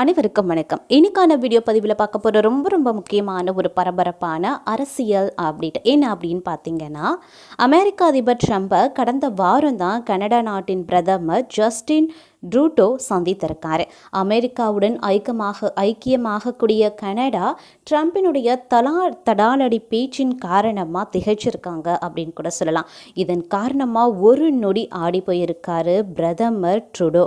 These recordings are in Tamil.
அனைவருக்கும் வணக்கம். இன்னைக்கான வீடியோ பதிவில் பார்க்க போகிற ரொம்ப ரொம்ப முக்கியமான ஒரு பரபரப்பான அரசியல் அப்டேட் என்ன அப்படின்னு பார்த்தீங்கன்னா அமெரிக்க அதிபர் ட்ரம்பை கடந்த வாரம் தான் கனடா நாட்டின் பிரதமர் ஜஸ்டின் ட்ரூட்டோ சந்தித்திருக்காரு. அமெரிக்காவுடன் ஐக்கியமாக ஐக்கியமாகக்கூடிய கனடா ட்ரம்பினுடைய தலா தடாலடி பேச்சின் காரணமாக திகைச்சிருக்காங்க அப்படின்னு கூட சொல்லலாம். இதன் காரணமாக ஒரு நொடி ஆடி போயிருக்காரு பிரதமர் ட்ரூடோ.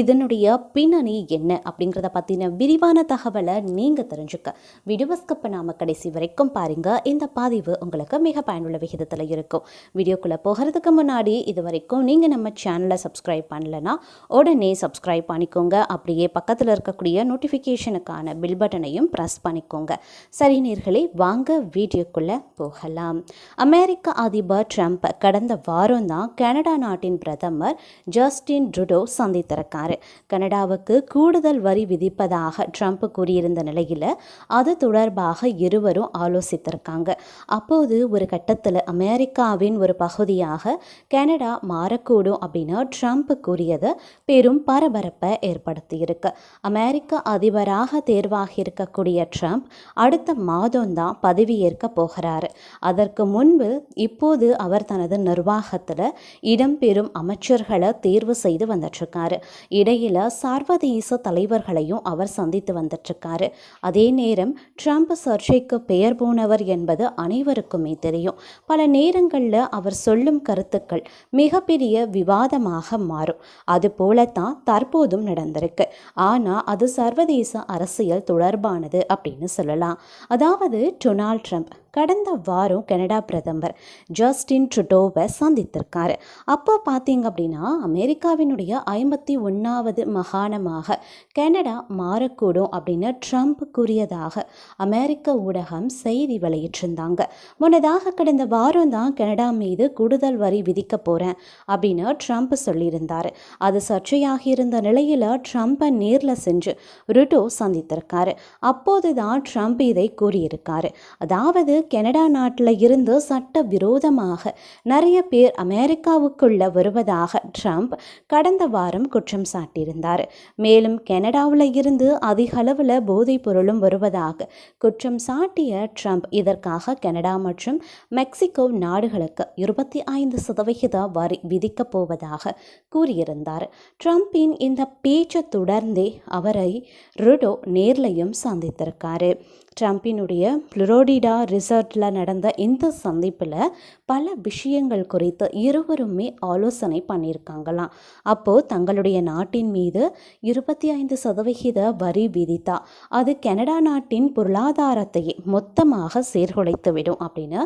இதனுடைய பின்னணி என்ன அப்படிங்கிறத பற்றின விரிவான தகவலை நீங்கள் தெரிஞ்சுக்க. வீடியோ நாம பண்ணாமல் கடைசி வரைக்கும் பாருங்கள் இந்த பதிவு உங்களுக்கு மிக பயனுள்ள விகிதத்தில் இருக்கும். வீடியோக்குள்ளே போகிறதுக்கு முன்னாடி இது வரைக்கும் நீங்கள் நம்ம சேனலை சப்ஸ்கிரைப் பண்ணலைன்னா உடனே சப்ஸ்கிரைப் பண்ணிக்கோங்க. அப்படியே பக்கத்தில் இருக்கக்கூடிய நோட்டிஃபிகேஷனுக்கான பில் பட்டனையும் ப்ரெஸ் பண்ணிக்கோங்க. சரி நேர்களே வாங்க வீடியோக்குள்ளே போகலாம். அமெரிக்க அதிபர் ட்ரம்ப் கடந்த வாரம் தான் கனடா நாட்டின் பிரதமர் ஜஸ்டின் ட்ருடோ சந்தித்திருக்காரு. கனடாவுக்கு கூடுதல் வரி விதிப்பதாக ட்ரம்ப் கூறியிருந்த நிலையில் அது தொடர்பாக இருவரும் ஆலோசித்திருக்காங்க. அப்போது ஒரு கட்டத்தில் அமெரிக்காவின் ஒரு பகுதியாக கனடா மாறக்கூடும் அப்படின்னு ட்ரம்ப் கூறியது பெரும் பரபரப்பை ஏற்படுத்தியிருக்கு. அமெரிக்க அதிபராக தேர்வாகி இருக்கக்கூடிய ட்ரம்ப் அடுத்த மாதம்தான் பதவியேற்க போகிறாரு. அதற்கு முன்பு இப்போது அவர் தனது நிர்வாகத்தில் இடம்பெறும் அமைச்சர்களை தேர்வு செய்து வந்துட்டுருக்காரு. இடையில் சர்வதேச தலைவர்களை தலைவர்களையும் அவர் சந்தித்து வந்துட்டுருக்காரு. அதே நேரம் ட்ரம்ப் சர்ச்சைக்கு பெயர் போனவர் என்பது அனைவருக்குமே தெரியும். பல நேரங்களில் அவர் சொல்லும் கருத்துக்கள் மிகப்பெரிய விவாதமாக மாறும். அது போலத்தான் தற்போதும் நடந்திருக்கு. ஆனால் அது சர்வதேச அரசியல் தொடர்பானது அப்படின்னு சொல்லலாம். அதாவது டொனால்ட் ட்ரம்ப் கடந்த வாரம் கனடா பிரதமர் ஜஸ்டின் ட்ருடோவை சந்தித்திருக்காரு. அப்போ பார்த்தீங்க அப்படின்னா அமெரிக்காவினுடைய ஐம்பத்தி ஒன்றாவது மாகாணமாக கனடா மாறக்கூடும் அப்படின்னு ட்ரம்ப் கூறியதாக அமெரிக்க ஊடகம் செய்தி வெளியிட்டிருந்தாங்க. முன்னதாக கடந்த வாரம் தான் கனடா மீது கூடுதல் வரி விதிக்க போகிறேன் அப்படின்னு ட்ரம்ப் சொல்லியிருந்தார். அது சர்ச்சையாகி இருந்த நிலையில் ட்ரம்ப்பை நேரில் சென்று ருட்டோ சந்தித்திருக்காரு. அப்போது தான் ட்ரம்ப் இதை கூறியிருக்காரு. அதாவது கனடா நாட்டில் இருந்து சட்ட விரோதமாக நிறைய பேர் அமெரிக்காவுக்குள்ள வருவதாக ட்ரம்ப் கடந்த வாரம் குற்றம் சாட்டியிருந்தார். மேலும் கனடாவில் இருந்து அதிக அளவில் போதைப் பொருளும் வருவதாக குற்றம் சாட்டிய ட்ரம்ப் இதற்காக கனடா மற்றும் மெக்சிகோ நாடுகளுக்கு இருபத்தி ஐந்து சதவிகித வரி விதிக்கப் போவதாக கூறியிருந்தார். ட்ரம்பின் இந்த பேச்சை தொடர்ந்தே அவரை ருடோ நேர்லையும் சந்தித்திருக்காரு. ட்ரம்பினுடைய புளோரிடா ரிசார்ட்டில் நடந்த இந்த சந்திப்பில் பல விஷயங்கள் குறித்து இருவருமே ஆலோசனை பண்ணியிருக்காங்களாம். அப்போது தங்களுடைய நாட்டின் மீது இருபத்தி ஐந்து சதவிகித வரி விதித்தா அது கனடா நாட்டின் பொருளாதாரத்தையே மொத்தமாக சீர்குலைத்துவிடும் அப்படின்னு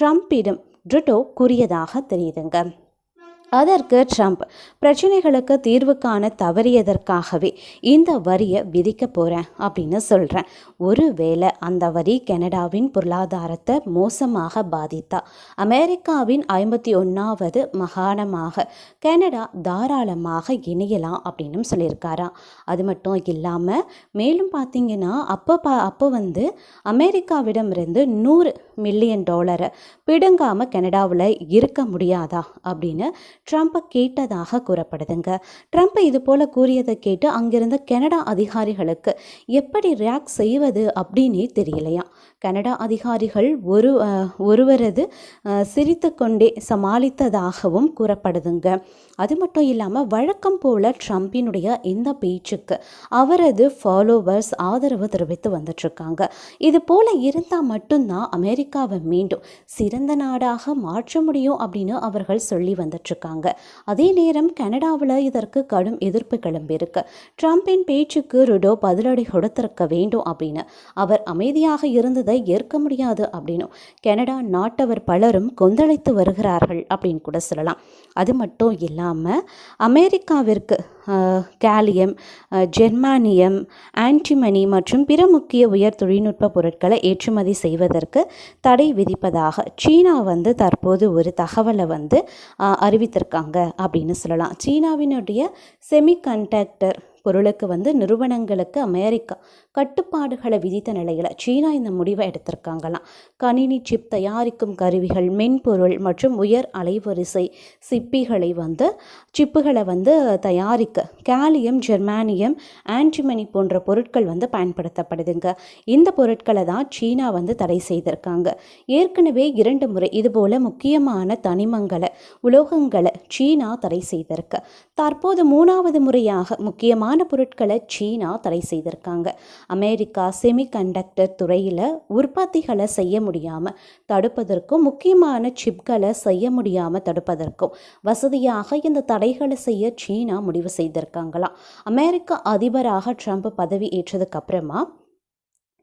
ட்ரம்பிடம் ட்ரிட்டோ கூறியதாக தெரியுதுங்க. அதற்கு ட்ரம்ப் பிரச்சனைகளுக்கு தீர்வு காண தவறியதற்காகவே இந்த வரியை விதிக்க போகிறேன் அப்படின்னு சொல்கிறேன் ஒருவேளை அந்த வரி கனடாவின் பொருளாதாரத்தை மோசமாக பாதித்தா அமெரிக்காவின் ஐம்பத்தி ஒன்றாவது மாகாணமாக கனடா தாராளமாக இணையலாம் அப்படின்னு சொல்லியிருக்காராம் அது மட்டும் இல்லாமல் மேலும் பார்த்தீங்கன்னா அப்போ பா அப்போ வந்து அமெரிக்காவிடமிருந்து நூறு மில்லியன் டாலரை பிடுங்காமல் கனடாவில் இருக்க முடியாதா அப்படின்னு ட்ரம்ப்பை கேட்டதாக கூறப்படுதுங்க. ட்ரம்ப் இது போல் கூறியதை கேட்டு அங்கிருந்த கனடா அதிகாரிகளுக்கு எப்படி ரியாக்ட் செய்வது அப்படின்னே தெரியலையா? கனடா அதிகாரிகள் ஒரு ஒருவரது சிரித்து கொண்டே சமாளித்ததாகவும் கூறப்படுதுங்க. அது மட்டும் இல்லாமல் வழக்கம் போல் ட்ரம்பினுடைய இந்த பேச்சுக்கு அவரது ஃபாலோவர்ஸ் ஆதரவு தெரிவித்து வந்துட்டுருக்காங்க இது போல் இருந்தால் மட்டும்தான் அமெரிக்காவை மீண்டும் சிறந்த நாடாக மாற்ற முடியும் அப்படின்னு அவர்கள் சொல்லி வந்துட்டுருக்காங்க அதே நேரம் கனடாவில் இதற்கு கடும் எதிர்ப்பு கிளம்பியிருக்கு. ட்ரம்பின் பேச்சுக்கு ருடோ பதிலடி கொடுத்திருக்க வேண்டும் அப்படின்னு. அவர் அமைதியாக இருந்ததை ஏற்க முடியாது அப்படின்னும் கனடா நாட்டவர் பலரும் கொந்தளித்து வருகிறார்கள் அப்படின்னு கூட சொல்லலாம். அது மட்டும் இல்லாமல் அமெரிக்காவிற்கு கேலியம் ஜெர்மானியம் ஆன்டிமனி மற்றும் பிற முக்கிய உயர் தொழில்நுட்ப பொருட்களை ஏற்றுமதி செய்வதற்கு தடை விதிப்பதாக சீனா வந்து தற்போது ஒரு தகவலை வந்து அறிவித்திருக்காங்க அப்படின்னு சொல்லலாம். சீனாவினுடைய செமிகண்டக்டர் பொருளுக்கு வந்து நிறுவனங்களுக்கு அமெரிக்கா கட்டுப்பாடுகளை விதித்த நிலையில் சீனா இந்த முடிவை எடுத்திருக்காங்களாம். கணினி சிப் தயாரிக்கும் கருவிகள் மென்பொருள் மற்றும் உயர் அலைவரிசை சிப்பிகளை வந்து சிப்புகளை வந்து தயாரிக்க கேலியம் ஜெர்மானியம் ஆன்டிமனி போன்ற பொருட்கள் வந்து பயன்படுத்தப்படுதுங்க. இந்த பொருட்களை தான் சீனா வந்து தடை செய்திருக்காங்க. ஏற்கனவே இரண்டு முறை இதுபோல் முக்கியமான தனிமங்களை உலோகங்களை சீனா தடை செய்திருக்கு. தற்போது மூணாவது முறையாக முக்கியமான பொருட்களை சீனா தடை செய்திருக்காங்க. அமெரிக்கா செமிகண்டக்டர் துறையில் உற்பத்திகளை செய்ய முடியாமல் தடுப்பதற்கும் முக்கியமான சிப்களை செய்ய முடியாமல் தடுப்பதற்கும் வசதியாக இந்த தடைகளை செய்ய சீனா முடிவு செய்திருக்காங்களாம். அமெரிக்க அதிபராக ட்ரம்ப் பதவி ஏற்றதுக்கு அப்புறமா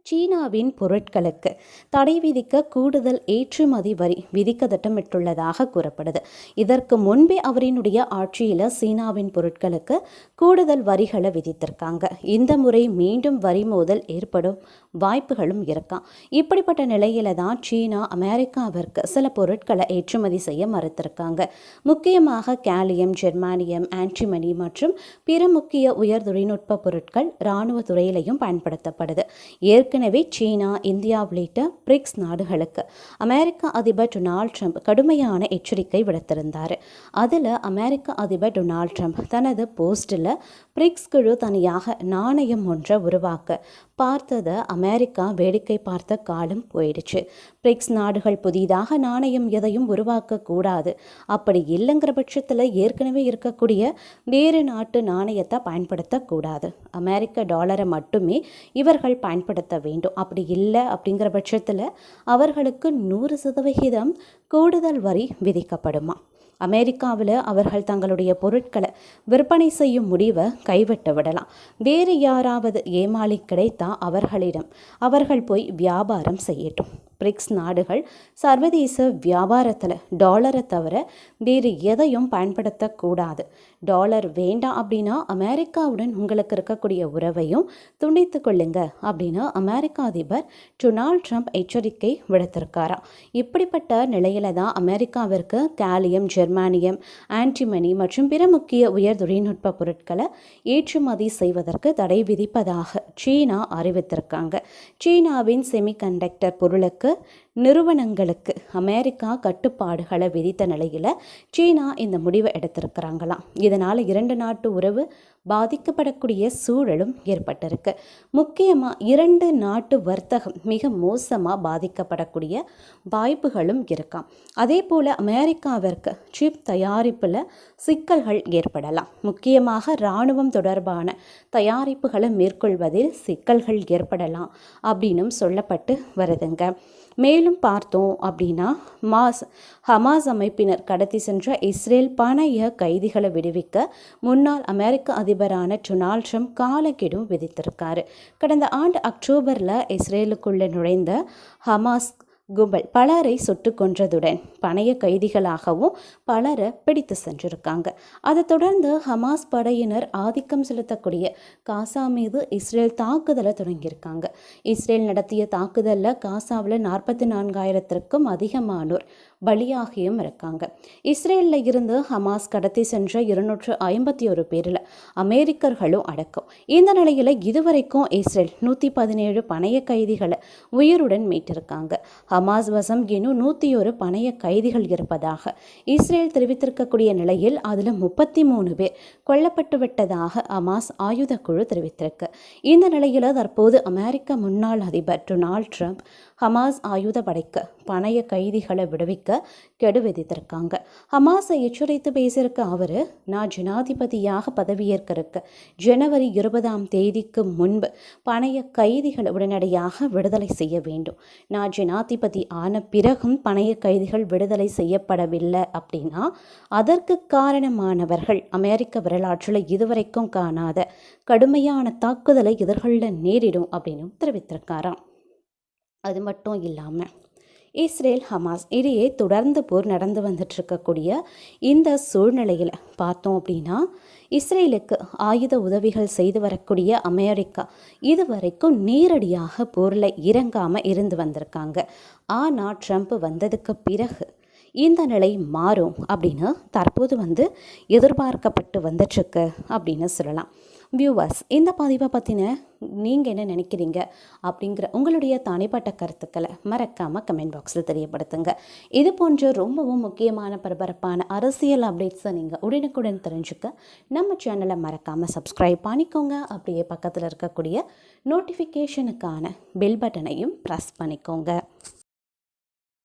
சீனாவின் பொருட்களுக்கு தடை விதிக்க கூடுதல் ஏற்றுமதி வரி விதிக்க திட்டமிட்டுள்ளதாக கூறப்படுது. இதற்கு முன்பே அவரினுடைய ஆட்சியில் சீனாவின் பொருட்களுக்கு கூடுதல் வரிகளை விதித்திருக்காங்க. இந்த முறை மீண்டும் வரி மோதல் ஏற்படும் வாய்ப்புகளும் இருக்காம். இப்படிப்பட்ட நிலையில தான் சீனா அமெரிக்காவிற்கு சில பொருட்களை ஏற்றுமதி செய்ய மறுத்திருக்காங்க. முக்கியமாக கேலியம் ஜெர்மானியம் ஆன்டிமனி மற்றும் பிற முக்கிய உயர் தொழில்நுட்ப பொருட்கள் இராணுவ துறையிலையும் பயன்படுத்தப்படுது. ஏற்கனவே சீனா இந்தியா உள்ளிட்ட பிரிக்ஸ் நாடுகளுக்கு அமெரிக்க அதிபர் டொனால்ட் ட்ரம்ப் கடுமையான எச்சரிக்கை விடுத்திருந்தார். அதில் அமெரிக்க அதிபர் டொனால்ட் ட்ரம்ப் தனது போஸ்டில் பிரிக்ஸ் குழு தனியாக நாணயம் ஒன்றை உருவாக்க பார்த்ததை அமெரிக்கா வேடிக்கை பார்த்த காலம் போயிடுச்சு. பிரிக்ஸ் நாடுகள் புதிதாக நாணயம் எதையும் உருவாக்கக்கூடாது அப்படி இல்லைங்கிற பட்சத்தில் ஏற்கனவே இருக்கக்கூடிய வேறு நாட்டு நாணயத்தை பயன்படுத்தக்கூடாது அமெரிக்க டாலரை மட்டுமே இவர்கள் பயன்படுத்த வேண்டும். அப்படி இல்லை அப்படிங்கிற பட்சத்தில் அவர்களுக்கு நூறு சதவிகிதம் கூடுதல் வரி விதிக்கப்படுமா? அமெரிக்காவில் அவர்கள் தங்களுடைய பொருட்களை விற்பனை செய்யும் முடிவை கைவிட்டு விடலாம். வேறு யாராவது ஏமாளி கிடைத்தா அவர்களிடம் அவர்கள் போய் வியாபாரம் செய்யட்டும். பிரிக்ஸ் நாடுகள் சர்வதேச வியாபாரத்தில் டாலரை தவிர வேறு எதையும் பயன்படுத்தக்கூடாது. டாலர் வேண்டாம் அப்படின்னா அமெரிக்காவுடன் உங்களுக்கு இருக்கக்கூடிய உறவையும் துண்டித்து கொள்ளுங்க அப்படின்னு அமெரிக்க அதிபர் டொனால்ட் ட்ரம்ப் எச்சரிக்கை விடுத்திருக்காராம். இப்படிப்பட்ட நிலையில தான் அமெரிக்காவிற்கு கேலியம் ஜெர்மானியம் ஆன்டிமனி மற்றும் பிற முக்கிய உயர் தொழில்நுட்ப பொருட்களை ஏற்றுமதி செய்வதற்கு தடை விதிப்பதாக சீனா அறிவித்திருக்காங்க. சீனாவின் செமிகண்டக்டர் பொருளுக்கு நிறுவனங்களுக்கு அமெரிக்கா கட்டுப்பாடுகளை விதித்த நிலையில் சீனா இந்த முடிவை எடுத்திருக்கிறாங்களாம். இதனால் இரண்டு நாட்டு உறவு பாதிக்கப்படக்கூடிய சூழலும் ஏற்பட்டிருக்கு. முக்கியமாக இரண்டு நாட்டு வர்த்தகம் மிக மோசமாக பாதிக்கப்படக்கூடிய வாய்ப்புகளும் இருக்காம். அதே போல் அமெரிக்காவிற்கு சிப் தயாரிப்பில் சிக்கல்கள் ஏற்படலாம். முக்கியமாக இராணுவம் தொடர்பான தயாரிப்புகளை மேற்கொள்வதில் சிக்கல்கள் ஏற்படலாம் அப்படின்னும் சொல்லப்பட்டு வருதுங்க. மேலும் பார்த்தோம் அப்படின்னா மாஸ் ஹமாஸ் அமைப்பினர் கடத்தி சென்ற இஸ்ரேல் பணைய கைதிகளை விடுவிக்க முன்னாள் அமெரிக்க அதிபரான டொனால்ட் ட்ரம்ப் காலக்கெடும் விதித்திருக்காரு. கடந்த ஆண்டு அக்டோபரில் இஸ்ரேலுக்குள்ளே நுழைந்த ஹமாஸ் கும்பல் பலரை சுட்டு கொன்றதுடன் பணைய கைதிகளாகவும் பலரை பிடித்து சென்றிருக்காங்க. அதை தொடர்ந்து ஹமாஸ் படையினர் ஆதிக்கம் செலுத்தக்கூடிய காசா மீது இஸ்ரேல் தாக்குதலை தொடங்கியிருக்காங்க. இஸ்ரேல் நடத்திய தாக்குதலில் காசாவில் நாற்பத்தி நான்காயிரத்திற்கும் அதிகமானோர் பலியாகியும் இருக்காங்க. இஸ்ரேலில் இருந்து ஹமாஸ் கடத்தி சென்ற இருநூற்று ஐம்பத்தி ஒரு பேரில் அமெரிக்கர்களும் அடக்கம். இந்த நிலையில் இதுவரைக்கும் இஸ்ரேல் நூற்றி பதினேழு பணைய கைதிகளை உயிருடன் மீட்டிருக்காங்க. ஹமாஸ் வசம் இன்னும் நூற்றி ஒரு பணைய கைதிகள் இருப்பதாக இஸ்ரேல் தெரிவித்திருக்கக்கூடிய நிலையில் அதில் முப்பத்தி மூணு பேர் கொல்லப்பட்டு விட்டதாக ஹமாஸ் ஆயுத குழு தெரிவித்திருக்கு. இந்த நிலையில் தற்போது அமெரிக்க முன்னாள் அதிபர் டொனால்ட் ட்ரம்ப் ஹமாஸ் ஆயுத படைக்கு பணைய கைதிகளை விடுவிக்க கெடு விதித்திருக்காங்க. ஹமாஸை எச்சரித்து பேசியிருக்க அவர் நான் ஜனாதிபதியாக பதவியேற்க இருக்க ஜனவரி இருபதாம் தேதிக்கு முன்பு பணைய கைதிகளை உடனடியாக விடுதலை செய்ய வேண்டும். நான் ஜனாதிபதி ஆன பிறகும் பணைய கைதிகள் விடுதலை செய்யப்படவில்லை அப்படின்னா அதற்கு காரணமானவர்கள் அமெரிக்க வரலாற்றில் இதுவரைக்கும் காணாத கடுமையான தாக்குதலை எதிர்கொள்ள நேரிடும் அப்படின்னு தெரிவித்திருக்காராம். அது மட்டும் இல்லாமல் இஸ்ரேல் ஹமாஸ் இடையே தொடர்ந்து போர் நடந்து வந்துட்டுருக்கக்கூடிய இந்த சூழ்நிலையில் பார்த்தோம் அப்படின்னா இஸ்ரேலுக்கு ஆயுத உதவிகள் செய்து வரக்கூடிய அமெரிக்கா இதுவரைக்கும் நேரடியாக போரில் இறங்காமல் இருந்து வந்திருக்காங்க. ஆனால் ட்ரம்ப் வந்ததுக்கு பிறகு இந்த நிலை மாறும் அப்படின்னு தற்போது வந்து எதிர்பார்க்கப்பட்டு வந்துட்டுருக்கு அப்படின்னு சொல்லலாம். வியூவர்ஸ் இந்த பதிவை பற்றின நீங்கள் என்ன நினைக்கிறீங்க அப்படிங்கிற உங்களுடைய தனிப்பட்ட கருத்துக்களை மறக்காமல் கமெண்ட் பாக்ஸில் தெரியப்படுத்துங்க. இது போன்ற ரொம்பவும் முக்கியமான பரபரப்பான அரசியல் அப்டேட்ஸை நீங்கள் உடனுக்குடன் தெரிஞ்சுக்க நம்ம சேனலை மறக்காமல் சப்ஸ்கிரைப் பண்ணிக்கோங்க. அப்படியே பக்கத்தில் இருக்கக்கூடிய நோட்டிஃபிகேஷனுக்கான பெல் பட்டனையும் ப்ரெஸ் பண்ணிக்கோங்க.